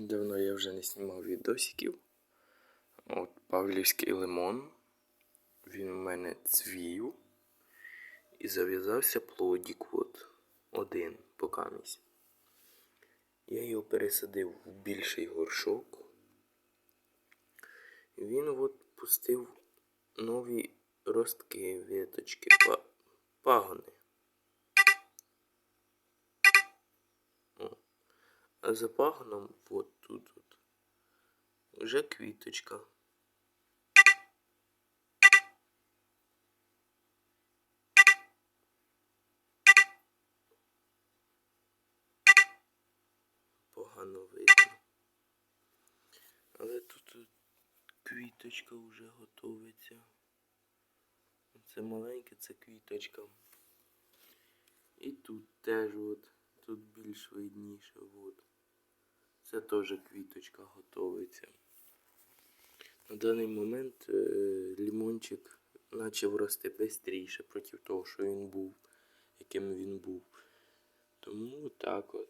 Давно я вже не знімав відосиків. От Павлівський лимон. Він у мене цвів. І зав'язався плодік от один покамість. Я його пересадив в більший горшок. Він от пустив нові ростки, віточки, па- пагони. А за пагоном от тут от, вже квіточка. Погано видно. Але тут квіточка вже готовиться. Це маленьке, це квіточка. І тут теж от, тут більш видніше. От. Це теж квіточка готується. На даний момент е, лімончик почав рости швидше проти того, що він був, яким він був. Тому так от.